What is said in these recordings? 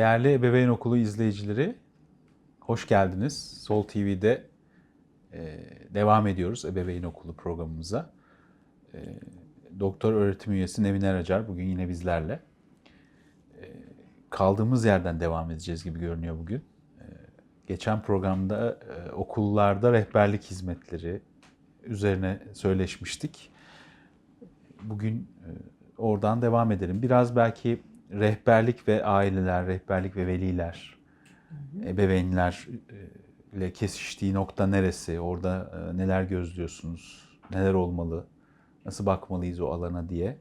Değerli Ebeveyn Okulu izleyicileri, hoş geldiniz. Sol TV'de e, devam ediyoruz Ebeveyn Okulu programımıza. E, Doktor öğretim üyesi Nevin Eracar bugün yine bizlerle. E, kaldığımız yerden devam edeceğiz gibi görünüyor bugün. E, geçen programda e, okullarda rehberlik hizmetleri üzerine söyleşmiştik. Bugün e, oradan devam edelim. Biraz belki rehberlik ve aileler, rehberlik ve veliler, ebeveynler e, ile kesiştiği nokta neresi? Orada e, neler gözlüyorsunuz? Neler olmalı? Nasıl bakmalıyız o alana diye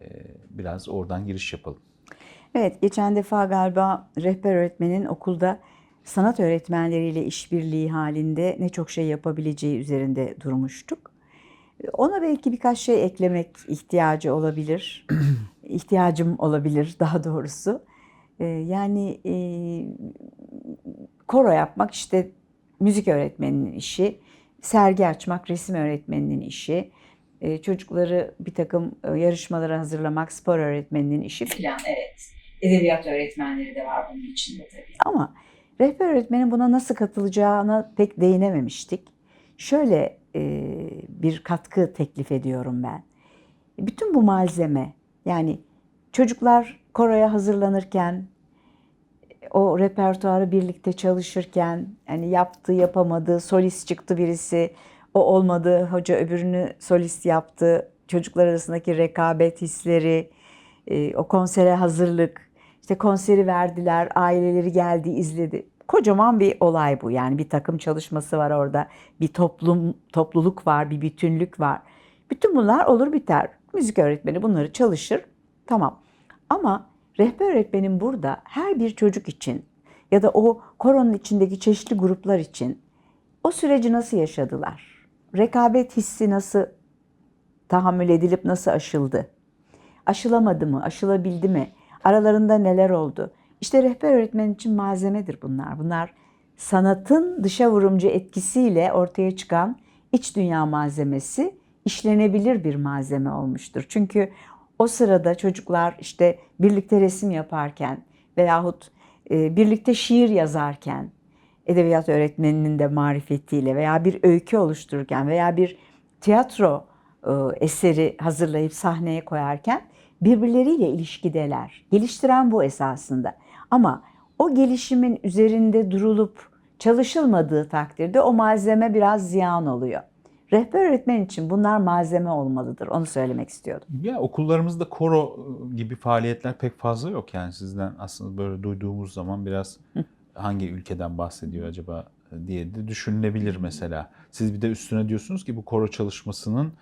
e, biraz oradan giriş yapalım. Evet, geçen defa galiba rehber öğretmenin okulda sanat öğretmenleriyle işbirliği halinde ne çok şey yapabileceği üzerinde durmuştuk. Ona belki birkaç şey eklemek ihtiyacı olabilir. ihtiyacım olabilir daha doğrusu. Ee, Yani e, koro yapmak işte müzik öğretmeninin işi, sergi açmak resim öğretmeninin işi, e, çocukları bir takım e, yarışmalara hazırlamak spor öğretmeninin işi filan. Evet. Edebiyat öğretmenleri de var bunun içinde tabii. Ama rehber öğretmenin buna nasıl katılacağına pek değinememiştik. Şöyle e, bir katkı teklif ediyorum ben. Bütün bu malzeme yani çocuklar koroya hazırlanırken o repertuarı birlikte çalışırken hani yaptı yapamadı solist çıktı birisi o olmadı hoca öbürünü solist yaptı. Çocuklar arasındaki rekabet hisleri e, o konsere hazırlık işte konseri verdiler aileleri geldi izledi. Kocaman bir olay bu. Yani bir takım çalışması var orada. Bir toplum topluluk var bir bütünlük var. Bütün bunlar olur biter müzik öğretmeni bunları çalışır tamam ama rehber öğretmenin burada her bir çocuk için ya da o koronun içindeki çeşitli gruplar için o süreci nasıl yaşadılar? Rekabet hissi nasıl tahammül edilip nasıl aşıldı? Aşılamadı mı? Aşılabildi mi? Aralarında neler oldu? İşte rehber öğretmen için malzemedir bunlar. Bunlar sanatın dışa vurumcu etkisiyle ortaya çıkan iç dünya malzemesi işlenebilir bir malzeme olmuştur. Çünkü o sırada çocuklar işte birlikte resim yaparken veyahut e, birlikte şiir yazarken edebiyat öğretmeninin de marifetiyle veya bir öykü oluştururken veya bir tiyatro e, eseri hazırlayıp sahneye koyarken birbirleriyle ilişkideler. Geliştiren bu esasında. Ama o gelişimin üzerinde durulup çalışılmadığı takdirde o malzeme biraz ziyan oluyor. Rehber öğretmen için bunlar malzeme olmalıdır. Onu söylemek istiyordum. Ya okullarımızda koro gibi faaliyetler pek fazla yok yani sizden aslında böyle duyduğumuz zaman biraz hangi ülkeden bahsediyor acaba diye de düşünülebilir mesela. Siz bir de üstüne diyorsunuz ki bu koro çalışmasının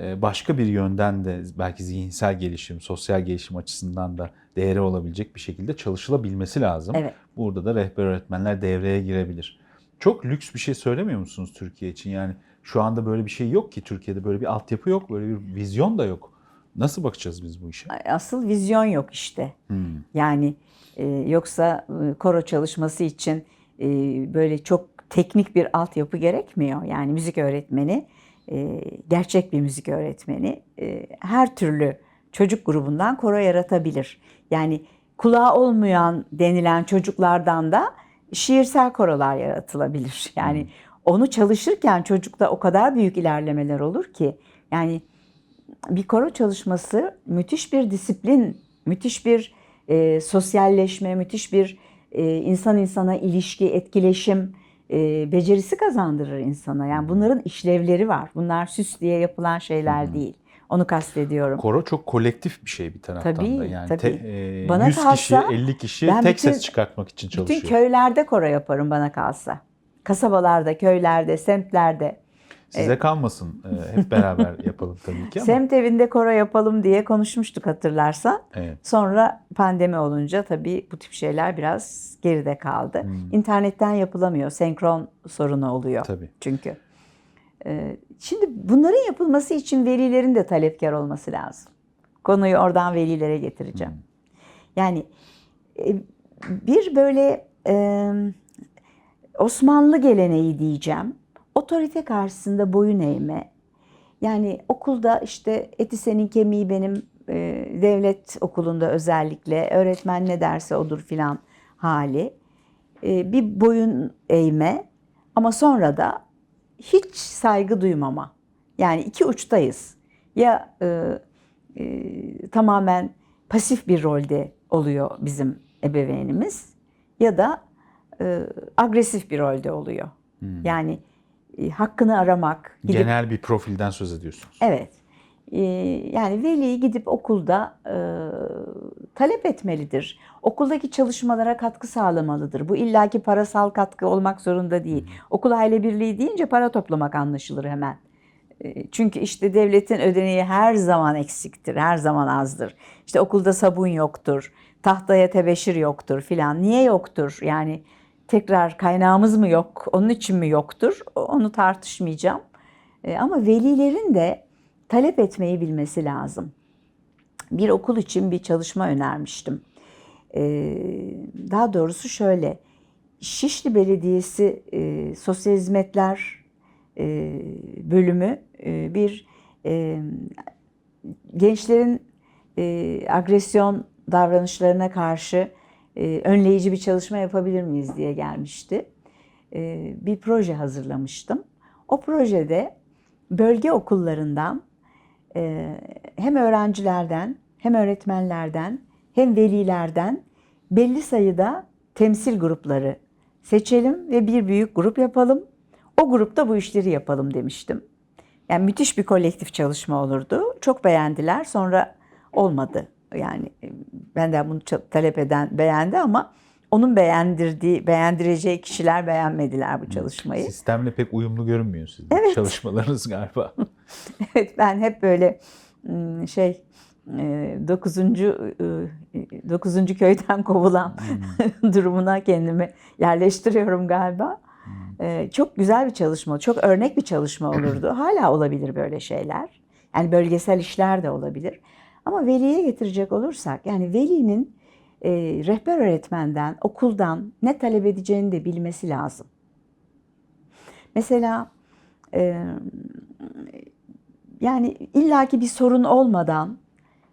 e, başka bir yönden de belki zihinsel gelişim, sosyal gelişim açısından da değeri olabilecek bir şekilde çalışılabilmesi lazım. Evet. Burada da rehber öğretmenler devreye girebilir. Çok lüks bir şey söylemiyor musunuz Türkiye için? Yani şu anda böyle bir şey yok ki Türkiye'de böyle bir altyapı yok, böyle bir vizyon da yok. Nasıl bakacağız biz bu işe? Asıl vizyon yok işte. Hmm. Yani e, yoksa e, koro çalışması için e, böyle çok teknik bir altyapı gerekmiyor. Yani müzik öğretmeni, e, gerçek bir müzik öğretmeni e, her türlü çocuk grubundan koro yaratabilir. Yani kulağı olmayan denilen çocuklardan da şiirsel korolar yaratılabilir. Yani onu çalışırken çocukta o kadar büyük ilerlemeler olur ki yani bir koro çalışması müthiş bir disiplin, müthiş bir e, sosyalleşme, müthiş bir e, insan insana ilişki, etkileşim e, becerisi kazandırır insana. Yani bunların işlevleri var. Bunlar süs diye yapılan şeyler değil. Onu kastediyorum. Koro çok kolektif bir şey bir taraftan Tabii, da. Yani tabii. te- e, Bana 100 kişi, kalsa 50 kişi tek bütün- ses çıkartmak için çalışıyor. Bütün köylerde koro yaparım bana kalsa. Kasabalarda, köylerde, semtlerde. Size kalmasın. e, hep beraber yapalım tabii ki ama. Semt evinde koro yapalım diye konuşmuştuk hatırlarsan. Evet. Sonra pandemi olunca tabii bu tip şeyler biraz geride kaldı. Hmm. İnternetten yapılamıyor. Senkron sorunu oluyor Tabii. çünkü. Ee, Şimdi bunların yapılması için velilerin de talepkar olması lazım. Konuyu oradan velilere getireceğim. Yani e, bir böyle e, Osmanlı geleneği diyeceğim. Otorite karşısında boyun eğme. Yani okulda işte eti senin kemiği benim e, devlet okulunda özellikle öğretmen ne derse odur filan hali, bir boyun eğme ama sonra da hiç saygı duymama. Yani iki uçtayız. Ya e, e, tamamen pasif bir rolde oluyor bizim ebeveynimiz ya da e, agresif bir rolde oluyor. Yani e, hakkını aramak, gidip Genel bir profilden söz ediyorsunuz. Evet. Ee, Yani veli gidip okulda e, talep etmelidir. Okuldaki çalışmalara katkı sağlamalıdır. Bu illaki parasal katkı olmak zorunda değil. Okul aile birliği deyince para toplamak anlaşılır hemen. E, Çünkü işte devletin ödeneği her zaman eksiktir, her zaman azdır. İşte okulda sabun yoktur, tahtaya tebeşir yoktur filan. Niye yoktur? Yani tekrar kaynağımız mı yok, onun için mi yoktur? Onu tartışmayacağım. E, Ama velilerin de talep etmeyi bilmesi lazım. Bir okul için bir çalışma önermiştim. E, Daha doğrusu şöyle, Şişli Belediyesi e, Sosyal Hizmetler e, bölümü e, bir gençlerin agresyon davranışlarına karşı önleyici bir çalışma yapabilir miyiz diye gelmişti. Bir proje hazırlamıştım. O projede bölge okullarından hem öğrencilerden hem öğretmenlerden hem velilerden belli sayıda temsil grupları seçelim ve bir büyük grup yapalım. O grupta bu işleri yapalım demiştim. Yani müthiş bir kolektif çalışma olurdu. Çok beğendiler. Sonra olmadı. Yani e, benden bunu talep eden beğendi ama onun beğendirdiği, beğendireceği kişiler beğenmediler bu çalışmayı. Sistemle pek uyumlu görünmüyor sizin çalışmalarınız galiba. Evet ben hep böyle şey dokuzuncu e, dokuzuncu köyden kovulan durumuna kendimi yerleştiriyorum galiba. E, Çok güzel bir çalışma, çok örnek bir çalışma olurdu. Hala olabilir böyle şeyler. Yani bölgesel işler de olabilir. Ama veliye getirecek olursak, yani velinin e, rehber öğretmenden, okuldan ne talep edeceğini de bilmesi lazım. Mesela e, yani illaki bir sorun olmadan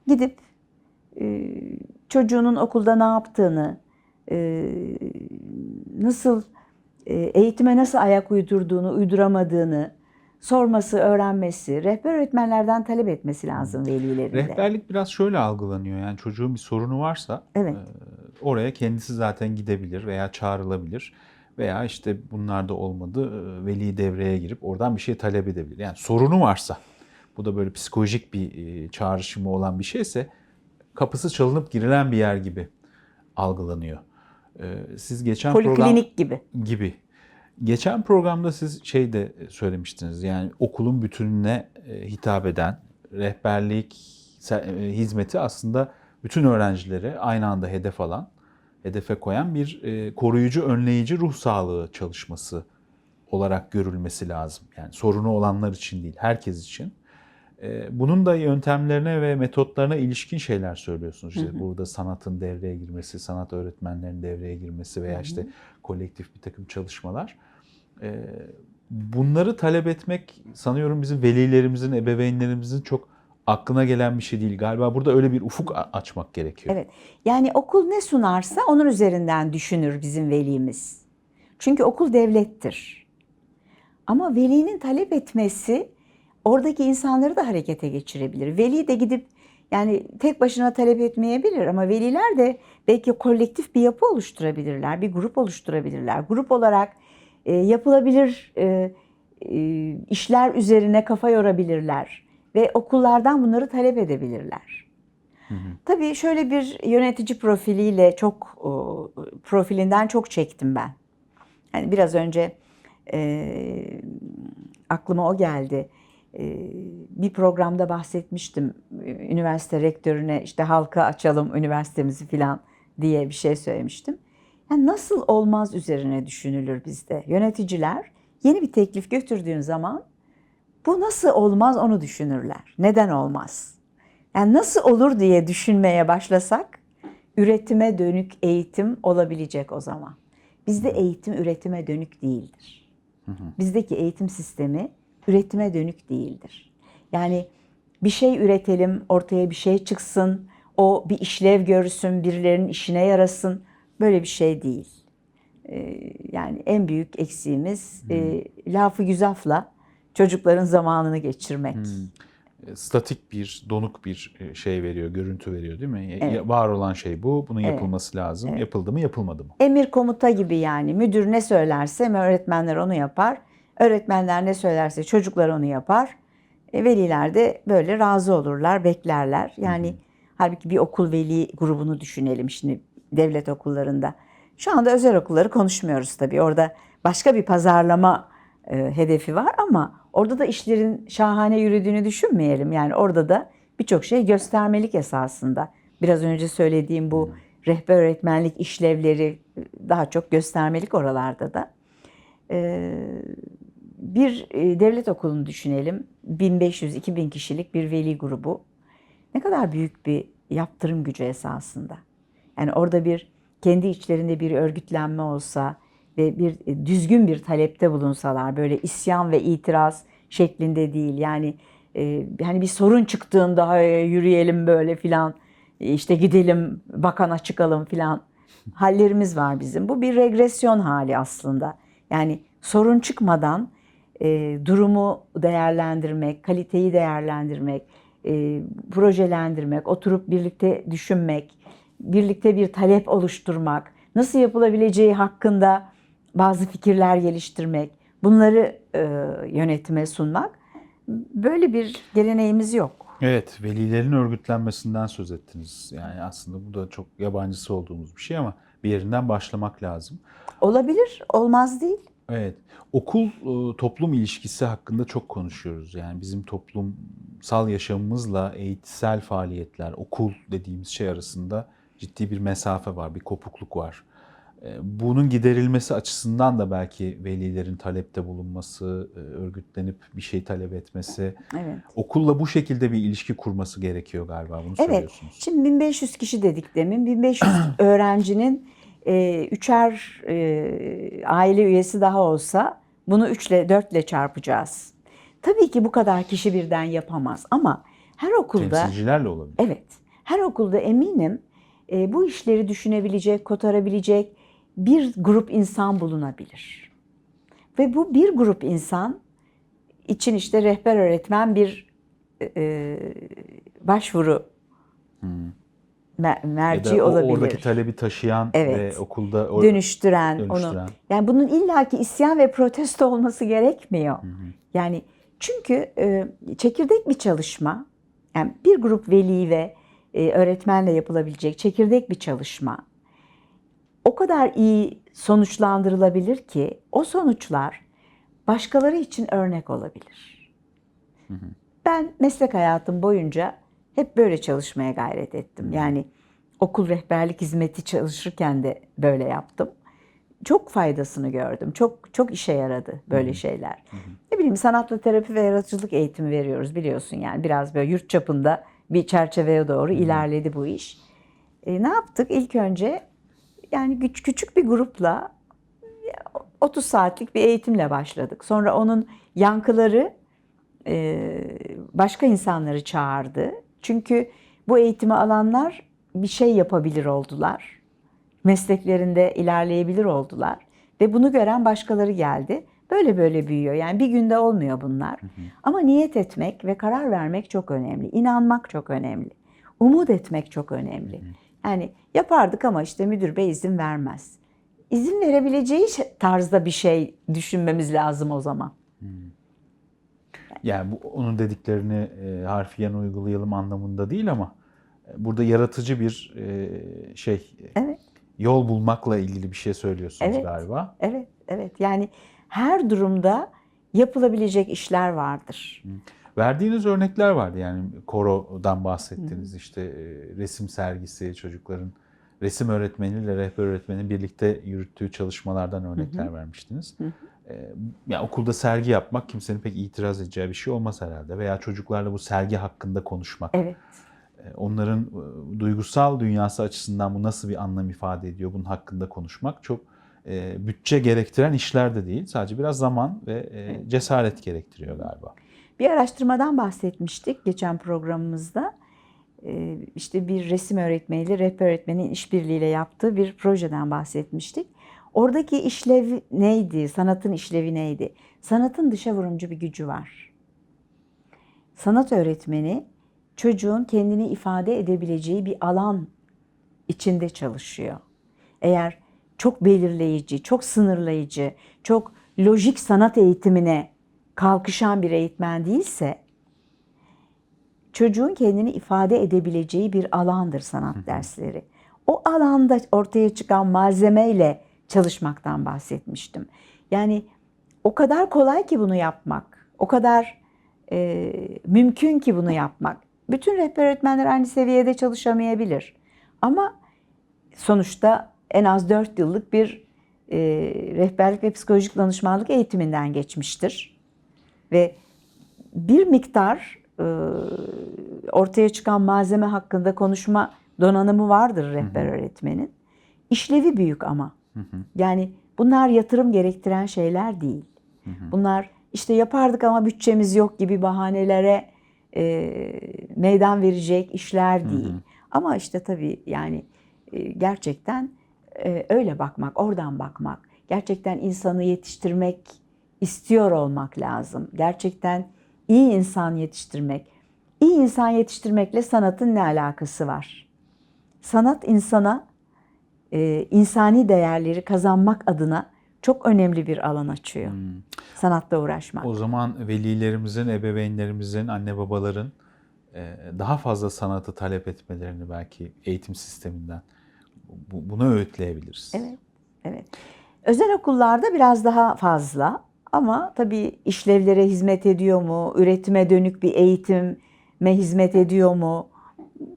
gidip e, çocuğunun okulda ne yaptığını, e, nasıl e, eğitime nasıl ayak uydurduğunu, uyduramadığını sorması, öğrenmesi, rehber öğretmenlerden talep etmesi lazım velilerin. Rehberlik biraz şöyle algılanıyor. Yani çocuğun bir sorunu varsa Evet. e, oraya kendisi zaten gidebilir veya çağrılabilir. Veya işte bunlar da olmadı veli devreye girip oradan bir şey talep edebilir. Yani sorunu varsa bu da böyle psikolojik bir e, çağrışımı olan bir şeyse kapısı çalınıp girilen bir yer gibi algılanıyor. E, Siz geçen program Poliklinik gibi. gibi. Geçen programda siz şey de söylemiştiniz. Yani okulun bütününe e, hitap eden rehberlik hizmeti aslında bütün öğrencilere aynı anda hedef alan, hedefe koyan bir koruyucu, önleyici ruh sağlığı çalışması olarak görülmesi lazım. Yani sorunu olanlar için değil, herkes için. E, Bunun da yöntemlerine ve metotlarına ilişkin şeyler söylüyorsunuz. İşte burada sanatın devreye girmesi, sanat öğretmenlerinin devreye girmesi veya işte kolektif bir takım çalışmalar. E, Bunları talep etmek sanıyorum bizim velilerimizin, ebeveynlerimizin çok aklına gelen bir şey değil. Galiba burada öyle bir ufuk açmak gerekiyor. Evet. Yani okul ne sunarsa onun üzerinden düşünür bizim velimiz. Çünkü okul devlettir. Ama velinin talep etmesi oradaki insanları da harekete geçirebilir. Veli de gidip yani tek başına talep etmeyebilir ama veliler de belki kolektif bir yapı oluşturabilirler, bir grup oluşturabilirler. Grup olarak e, yapılabilir e, e, işler üzerine kafa yorabilirler ve okullardan bunları talep edebilirler. Tabii şöyle bir yönetici profiliyle çok o, profilinden çok çektim ben. Yani biraz önce e, aklıma o geldi. E, bir programda bahsetmiştim. Üniversite rektörüne işte halka açalım üniversitemizi falan diye bir şey söylemiştim. Yani nasıl olmaz üzerine düşünülür bizde. Yöneticiler yeni bir teklif götürdüğün zaman bu nasıl olmaz onu düşünürler. Neden olmaz? Yani nasıl olur diye düşünmeye başlasak üretime dönük eğitim olabilecek o zaman. Bizde eğitim üretime dönük değildir. Bizdeki eğitim sistemi üretime dönük değildir. Yani bir şey üretelim, ortaya bir şey çıksın, o bir işlev görsün, birilerinin işine yarasın. böyle bir şey değil. E, yani en büyük eksiğimiz e, lafı güzafla çocukların zamanını geçirmek. E, statik bir, donuk bir e, şey veriyor, görüntü veriyor değil mi? Evet. Var olan şey bu, bunun Evet. yapılması lazım. Yapıldı mı, yapılmadı mı? Emir komuta gibi yani müdür ne söylerse öğretmenler onu yapar. Öğretmenler ne söylerse çocuklar onu yapar. E, veliler de böyle razı olurlar, beklerler. Yani halbuki bir okul veli grubunu düşünelim şimdi devlet okullarında. Şu anda özel okulları konuşmuyoruz tabii. Orada başka bir pazarlama e, hedefi var ama orada da işlerin şahane yürüdüğünü düşünmeyelim. Yani orada da birçok şey göstermelik esasında. Biraz önce söylediğim bu rehber öğretmenlik işlevleri daha çok göstermelik oralarda da. Ee, bir e, devlet okulunu düşünelim. 1500-2000 kişilik bir veli grubu. Ne kadar büyük bir yaptırım gücü esasında. Yani orada bir kendi içlerinde bir örgütlenme olsa ve bir e, düzgün bir talepte bulunsalar böyle isyan ve itiraz şeklinde değil. Yani e, hani bir sorun çıktığında "Hay, yürüyelim böyle filan e, işte gidelim bakana çıkalım filan hallerimiz var bizim. Bu bir regresyon hali aslında. Yani sorun çıkmadan e, durumu değerlendirmek, kaliteyi değerlendirmek, e, projelendirmek, oturup birlikte düşünmek, birlikte bir talep oluşturmak, nasıl yapılabileceği hakkında bazı fikirler geliştirmek, bunları e, yönetime sunmak böyle bir geleneğimiz yok. Evet, velilerin örgütlenmesinden söz ettiniz. Yani aslında bu da çok yabancısı olduğumuz bir şey ama bir yerinden başlamak lazım. Olabilir, olmaz değil. Evet, okul e, toplum ilişkisi hakkında çok konuşuyoruz. Yani bizim toplumsal yaşamımızla eğitsel faaliyetler, okul dediğimiz şey arasında ciddi bir mesafe var, bir kopukluk var. E, Bunun giderilmesi açısından da belki velilerin talepte bulunması, e, örgütlenip bir şey talep etmesi, Evet. okulla bu şekilde bir ilişki kurması gerekiyor galiba. Bunu Evet. söylüyorsunuz. Şimdi 1500 kişi dedik demin. 1500 öğrencinin e, üçer e, aile üyesi daha olsa bunu 3 ile 4 ile çarpacağız. Tabii ki bu kadar kişi birden yapamaz ama her okulda Temsilcilerle olabilir. Evet. Her okulda eminim e, bu işleri düşünebilecek, kotarabilecek bir grup insan bulunabilir. Ve bu bir grup insan için işte rehber öğretmen bir e, başvuru mer- merci ya da o- olabilir. oradaki talebi taşıyan Evet. ve okulda o- dönüştüren, onu. dönüştüren. Yani bunun illaki isyan ve protesto olması gerekmiyor. Yani çünkü e, çekirdek bir çalışma, yani bir grup veli ve e, öğretmenle yapılabilecek çekirdek bir çalışma o kadar iyi sonuçlandırılabilir ki o sonuçlar başkaları için örnek olabilir. Ben meslek hayatım boyunca hep böyle çalışmaya gayret ettim. Yani okul rehberlik hizmeti çalışırken de böyle yaptım. Çok faydasını gördüm. Çok çok işe yaradı böyle şeyler. Ne bileyim sanatla terapi ve yaratıcılık eğitimi veriyoruz biliyorsun yani biraz böyle yurt çapında bir çerçeveye doğru ilerledi bu iş. E, ne yaptık? İlk önce yani küç- küçük bir grupla 30 saatlik bir eğitimle başladık. Sonra onun yankıları e, başka insanları çağırdı. Çünkü bu eğitimi alanlar bir şey yapabilir oldular. Mesleklerinde ilerleyebilir oldular. Ve bunu gören başkaları geldi. Böyle böyle büyüyor. Yani bir günde olmuyor bunlar. Ama niyet etmek ve karar vermek çok önemli. İnanmak çok önemli. Umut etmek çok önemli. Yani yapardık ama işte müdür bey izin vermez. İzin verebileceği şey- tarzda bir şey düşünmemiz lazım o zaman. Yani bu, onun dediklerini e, harfiyen uygulayalım anlamında değil ama e, burada yaratıcı bir e, şey e, Evet. yol bulmakla ilgili bir şey söylüyorsunuz Evet. galiba. Evet, evet. Yani her durumda yapılabilecek işler vardır. Verdiğiniz örnekler vardı yani korodan bahsettiniz işte e, resim sergisi çocukların resim öğretmeniyle rehber öğretmenin birlikte yürüttüğü çalışmalardan örnekler vermiştiniz. E, Ya okulda sergi yapmak kimsenin pek itiraz edeceği bir şey olmaz herhalde veya çocuklarla bu sergi hakkında konuşmak. Evet. E, Onların e, duygusal dünyası açısından bu nasıl bir anlam ifade ediyor bunun hakkında konuşmak çok e, bütçe gerektiren işler de değil. Sadece biraz zaman ve e, cesaret gerektiriyor galiba. Bir araştırmadan bahsetmiştik geçen programımızda. e, işte bir resim öğretmeniyle rehber öğretmenin işbirliğiyle yaptığı bir projeden bahsetmiştik. Oradaki işlev neydi? Sanatın işlevi neydi? Sanatın dışa vurumcu bir gücü var. Sanat öğretmeni çocuğun kendini ifade edebileceği bir alan içinde çalışıyor. Eğer çok belirleyici, çok sınırlayıcı, çok lojik sanat eğitimine kalkışan bir eğitmen değilse çocuğun kendini ifade edebileceği bir alandır sanat dersleri. O alanda ortaya çıkan malzemeyle çalışmaktan bahsetmiştim. Yani o kadar kolay ki bunu yapmak, o kadar e, mümkün ki bunu yapmak. Bütün rehber öğretmenler aynı seviyede çalışamayabilir. Ama sonuçta en az 4 yıllık bir e, rehberlik ve psikolojik danışmanlık eğitiminden geçmiştir. Ve bir miktar e, ortaya çıkan malzeme hakkında konuşma donanımı vardır rehber öğretmenin. İşlevi büyük ama. Yani bunlar yatırım gerektiren şeyler değil. Bunlar işte yapardık ama bütçemiz yok gibi bahanelere e, meydan verecek işler değil. Ama işte tabii yani e, gerçekten e, öyle bakmak, oradan bakmak, gerçekten insanı yetiştirmek istiyor olmak lazım. Gerçekten iyi insan yetiştirmek. İyi insan yetiştirmekle sanatın ne alakası var? Sanat insana e, insani değerleri kazanmak adına çok önemli bir alan açıyor. Sanatla uğraşmak. O zaman velilerimizin, ebeveynlerimizin, anne babaların e, daha fazla sanatı talep etmelerini belki eğitim sisteminden bu- bunu öğütleyebiliriz. Evet, evet. Özel okullarda biraz daha fazla ama tabii işlevlere hizmet ediyor mu, üretime dönük bir eğitime hizmet ediyor mu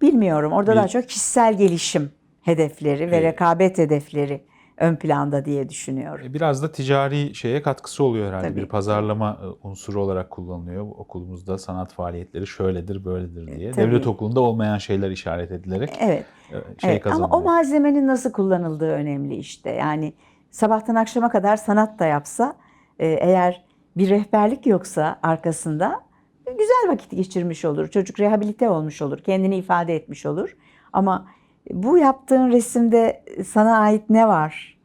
bilmiyorum. Orada Bir- daha çok kişisel gelişim hedefleri ve rekabet hedefleri ön planda diye düşünüyorum. E, Biraz da ticari şeye katkısı oluyor herhalde. Tabii. Bir pazarlama e, unsuru olarak kullanılıyor. Okulumuzda sanat faaliyetleri şöyledir, böyledir diye. E, tabii. Devlet okulunda olmayan şeyler işaret edilerek Evet. şey Evet, ama kazanılıyor. o malzemenin nasıl kullanıldığı önemli işte. Yani sabahtan akşama kadar sanat da yapsa eğer bir rehberlik yoksa arkasında güzel vakit geçirmiş olur. Çocuk rehabilite olmuş olur. Kendini ifade etmiş olur. Ama bu yaptığın resimde sana ait ne var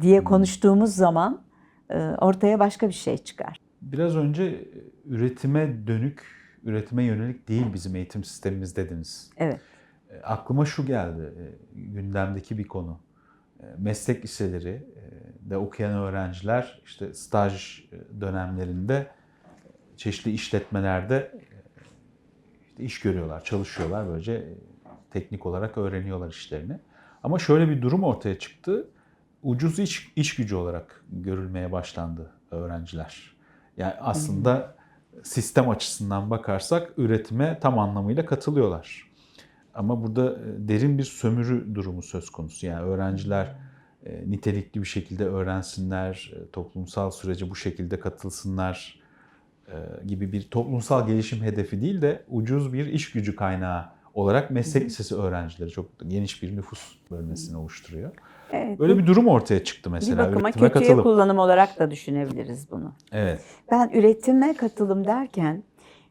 diye konuştuğumuz zaman e, ortaya başka bir şey çıkar. Biraz önce e, üretime dönük, üretime yönelik değil bizim eğitim sistemimiz dediniz. Evet. E, Aklıma şu geldi, e, gündemdeki bir konu. E, Meslek liseleri e, de okuyan öğrenciler işte staj e, dönemlerinde e, çeşitli işletmelerde e, işte iş görüyorlar, çalışıyorlar. Böylece e, teknik olarak öğreniyorlar işlerini. Ama şöyle bir durum ortaya çıktı. Ucuz iş, iş gücü olarak görülmeye başlandı öğrenciler. Yani aslında sistem açısından bakarsak üretime tam anlamıyla katılıyorlar. Ama burada e, derin bir sömürü durumu söz konusu. Yani öğrenciler e, nitelikli bir şekilde öğrensinler, e, toplumsal sürece bu şekilde katılsınlar gibi bir toplumsal gelişim hedefi değil de ucuz bir iş gücü kaynağı olarak meslek lisesi öğrencileri çok geniş bir nüfus bölmesini oluşturuyor. Evet. Böyle bir durum ortaya çıktı bir mesela. bakıma üretime kötüye katılım. kullanım olarak da düşünebiliriz bunu. Evet. Ben üretime katılım derken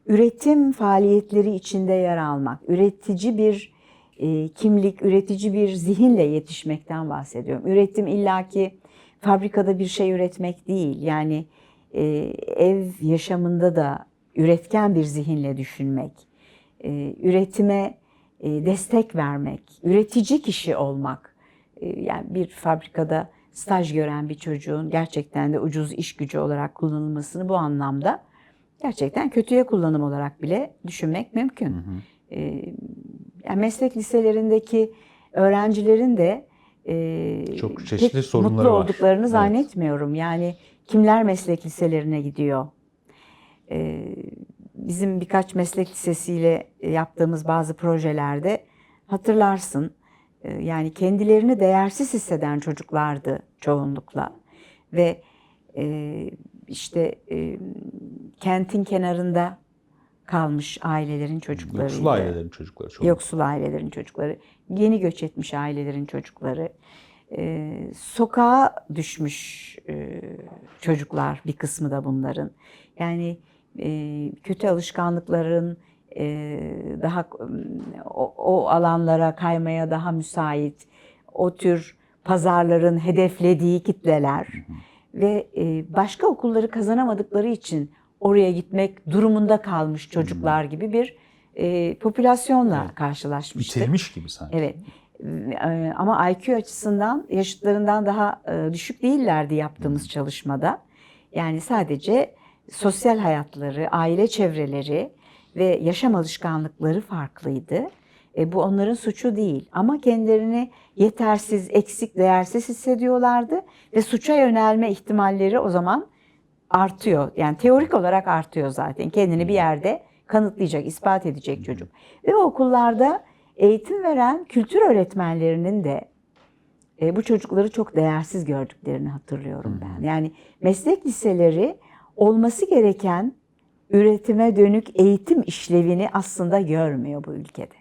üretim faaliyetleri içinde yer almak, üretici bir e, kimlik, üretici bir zihinle yetişmekten bahsediyorum. Üretim illaki fabrikada bir şey üretmek değil. Yani e, ev yaşamında da üretken bir zihinle düşünmek, e, üretime e, destek vermek, üretici kişi olmak. E, yani bir fabrikada staj gören bir çocuğun gerçekten de ucuz iş gücü olarak kullanılmasını bu anlamda gerçekten kötüye kullanım olarak bile düşünmek mümkün. E, yani meslek liselerindeki öğrencilerin de e, Çok çeşitli pek sorunları mutlu var. olduklarını Evet. zannetmiyorum. Yani kimler meslek liselerine gidiyor? E, bizim birkaç meslek lisesiyle yaptığımız bazı projelerde hatırlarsın. e, Yani kendilerini değersiz hisseden çocuklardı çoğunlukla ve e, işte e, kentin kenarında kalmış ailelerin çocukları, Yoksul ailelerin çocukları çok. yoksul ailelerin çocukları, yeni göç etmiş ailelerin çocukları, e, sokağa düşmüş e, çocuklar bir kısmı da bunların. Yani e, kötü alışkanlıkların e, daha o, o alanlara kaymaya daha müsait, o tür pazarların hedeflediği kitleler ve e, başka okulları kazanamadıkları için oraya gitmek durumunda kalmış çocuklar gibi bir e, popülasyonla Evet. karşılaşmıştık. İtilmiş gibi sanki. Evet. Ama IQ açısından yaşıtlarından daha e, düşük değillerdi yaptığımız çalışmada. Yani sadece sosyal hayatları, aile çevreleri ve yaşam alışkanlıkları farklıydı. E, bu onların suçu değil ama kendilerini yetersiz, eksik, değersiz hissediyorlardı ve suça yönelme ihtimalleri o zaman artıyor. Yani teorik olarak artıyor zaten. Kendini bir yerde kanıtlayacak, ispat edecek çocuk. Ve okullarda eğitim veren kültür öğretmenlerinin de e, bu çocukları çok değersiz gördüklerini hatırlıyorum ben. Yani meslek liseleri olması gereken üretime dönük eğitim işlevini aslında görmüyor bu ülkede.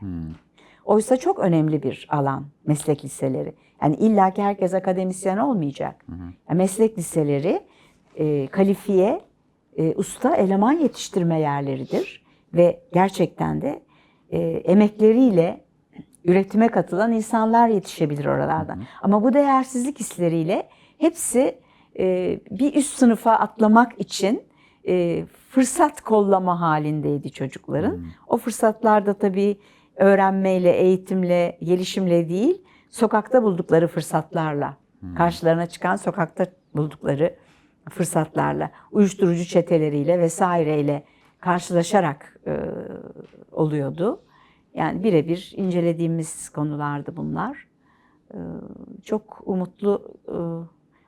Oysa çok önemli bir alan meslek liseleri. Yani illa ki herkes akademisyen olmayacak. Yani meslek liseleri e, kalifiye, e, usta eleman yetiştirme yerleridir. Ve gerçekten de e, emekleriyle üretime katılan insanlar yetişebilir oralardan. Ama bu değersizlik hisleriyle hepsi bir üst sınıfa atlamak için e, fırsat kollama halindeydi çocukların. O fırsatlarda tabii öğrenmeyle, eğitimle, gelişimle değil, sokakta buldukları fırsatlarla, karşılarına çıkan sokakta buldukları fırsatlarla, uyuşturucu çeteleriyle vesaireyle karşılaşarak e, oluyordu. Yani birebir incelediğimiz konulardı bunlar. E, çok umutlu e,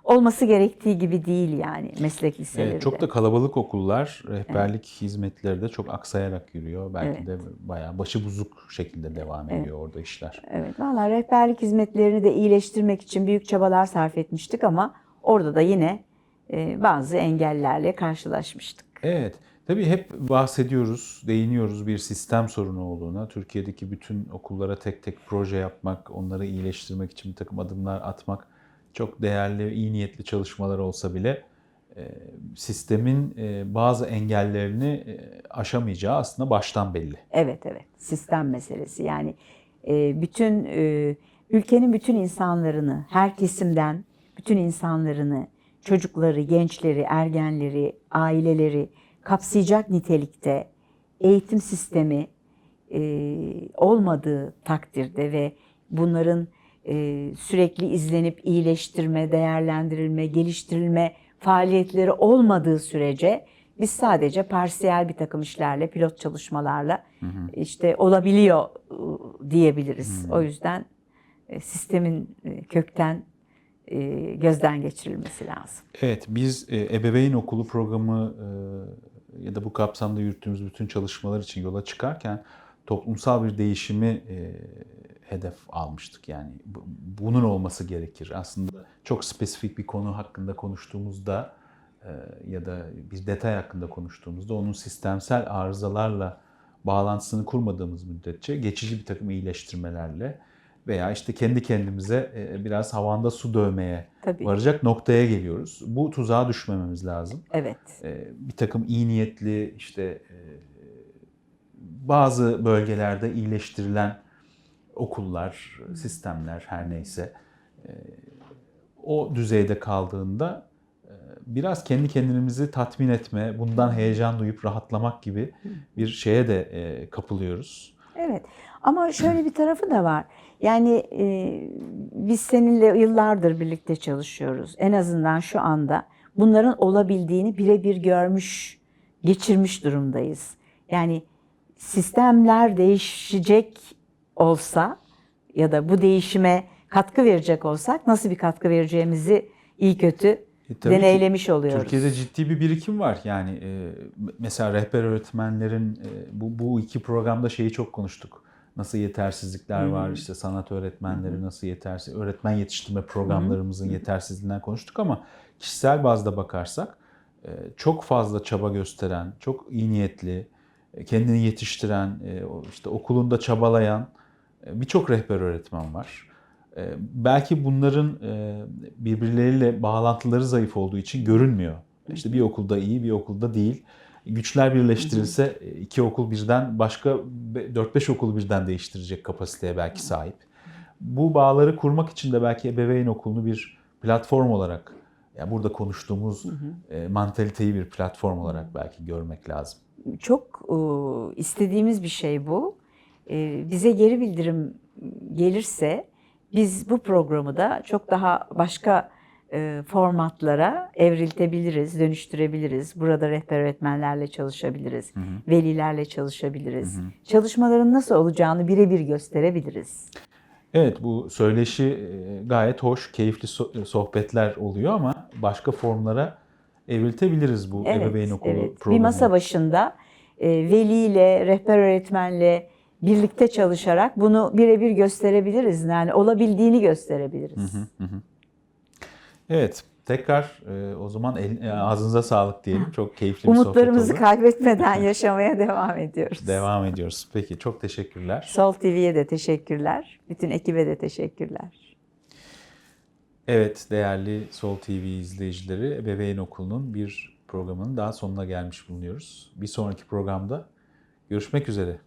olması gerektiği gibi değil yani meslek liseleri. Evet, çok da kalabalık okullar, rehberlik hizmetleri de çok aksayarak yürüyor. Belki Evet. de bayağı başıbuzuk şekilde devam Evet. ediyor orada işler. Evet, valla rehberlik hizmetlerini de iyileştirmek için büyük çabalar sarf etmiştik ama orada da yine e, bazı engellerle karşılaşmıştık. Evet. Tabii hep bahsediyoruz, değiniyoruz bir sistem sorunu olduğuna. Türkiye'deki bütün okullara tek tek proje yapmak, onları iyileştirmek için bir takım adımlar atmak çok değerli, iyi niyetli çalışmalar olsa bile e, sistemin e, bazı engellerini e, aşamayacağı aslında baştan belli. Evet evet sistem meselesi yani bütün ülkenin bütün insanlarını her kesimden bütün insanlarını çocukları, gençleri, ergenleri, aileleri kapsayacak nitelikte eğitim sistemi olmadığı takdirde ve bunların sürekli izlenip iyileştirme, değerlendirilme, geliştirilme faaliyetleri olmadığı sürece biz sadece parsiyel bir takım işlerle, pilot çalışmalarla işte olabiliyor ıı, diyebiliriz. O yüzden e, sistemin e, kökten e, gözden geçirilmesi lazım. Evet, biz e, ebeveyn okulu programı e, ya da bu kapsamda yürüttüğümüz bütün çalışmalar için yola çıkarken toplumsal bir değişimi e, hedef almıştık. Yani bu- bunun olması gerekir. Aslında çok spesifik bir konu hakkında konuştuğumuzda e, ya da bir detay hakkında konuştuğumuzda onun sistemsel arızalarla bağlantısını kurmadığımız müddetçe geçici bir takım iyileştirmelerle veya işte kendi kendimize e, biraz havanda su dövmeye Tabii. varacak noktaya geliyoruz. Bu tuzağa düşmememiz lazım. Evet. Ee, Bir takım iyi niyetli işte e, bazı bölgelerde iyileştirilen okullar, sistemler her neyse e, o düzeyde kaldığında e, biraz kendi kendimizi tatmin etme, bundan heyecan duyup rahatlamak gibi bir şeye de e, kapılıyoruz. Evet. Ama şöyle bir tarafı da var. Yani e, biz seninle yıllardır birlikte çalışıyoruz. En azından şu anda bunların olabildiğini birebir görmüş, geçirmiş durumdayız. Yani sistemler değişecek olsa ya da bu değişime katkı verecek olsak nasıl bir katkı vereceğimizi iyi kötü E, tabii ki deneylemiş oluyoruz. Türkiye'de ciddi bir birikim var. Yani e, mesela rehber öğretmenlerin e, bu, bu iki programda şeyi çok konuştuk. Nasıl yetersizlikler var, işte sanat öğretmenleri nasıl yetersiz, öğretmen yetiştirme programlarımızın yetersizliğinden konuştuk ama kişisel bazda bakarsak e, çok fazla çaba gösteren, çok iyi niyetli, kendini yetiştiren, e, işte okulunda çabalayan e, birçok rehber öğretmen var. E, Belki bunların e, birbirleriyle bağlantıları zayıf olduğu için görünmüyor. İşte bir okulda iyi, bir okulda değil. güçler birleştirilse e, iki okul birden başka 4-5 okul birden değiştirecek kapasiteye belki sahip. Bu bağları kurmak için de belki ebeveyn okulunu bir platform olarak yani burada konuştuğumuz e, mantaliteyi bir platform olarak belki görmek lazım. Çok e, istediğimiz bir şey bu. E, bize geri bildirim gelirse biz bu programı da çok daha başka e, formatlara evriltebiliriz, dönüştürebiliriz. Burada rehber öğretmenlerle çalışabiliriz, velilerle çalışabiliriz. Çalışmaların nasıl olacağını birebir gösterebiliriz. Evet bu söyleşi e, gayet hoş, keyifli so- sohbetler oluyor ama başka formlara evriltebiliriz bu ebeveyn okulu evet. Bir programını. masa başında e, veliyle, rehber öğretmenle birlikte çalışarak bunu birebir gösterebiliriz. Yani olabildiğini gösterebiliriz. Evet, tekrar e, o zaman el, e, ağzınıza sağlık diyelim. Çok keyifli bir Umutlarımızı sohbet oldu. kaybetmeden yaşamaya devam ediyoruz. Devam ediyoruz. Peki, çok teşekkürler. Sol TV'ye de teşekkürler. Bütün ekibe de teşekkürler. Evet, değerli Sol TV izleyicileri, Ebeveyn Okulu'nun bir programının daha sonuna gelmiş bulunuyoruz. Bir sonraki programda görüşmek üzere.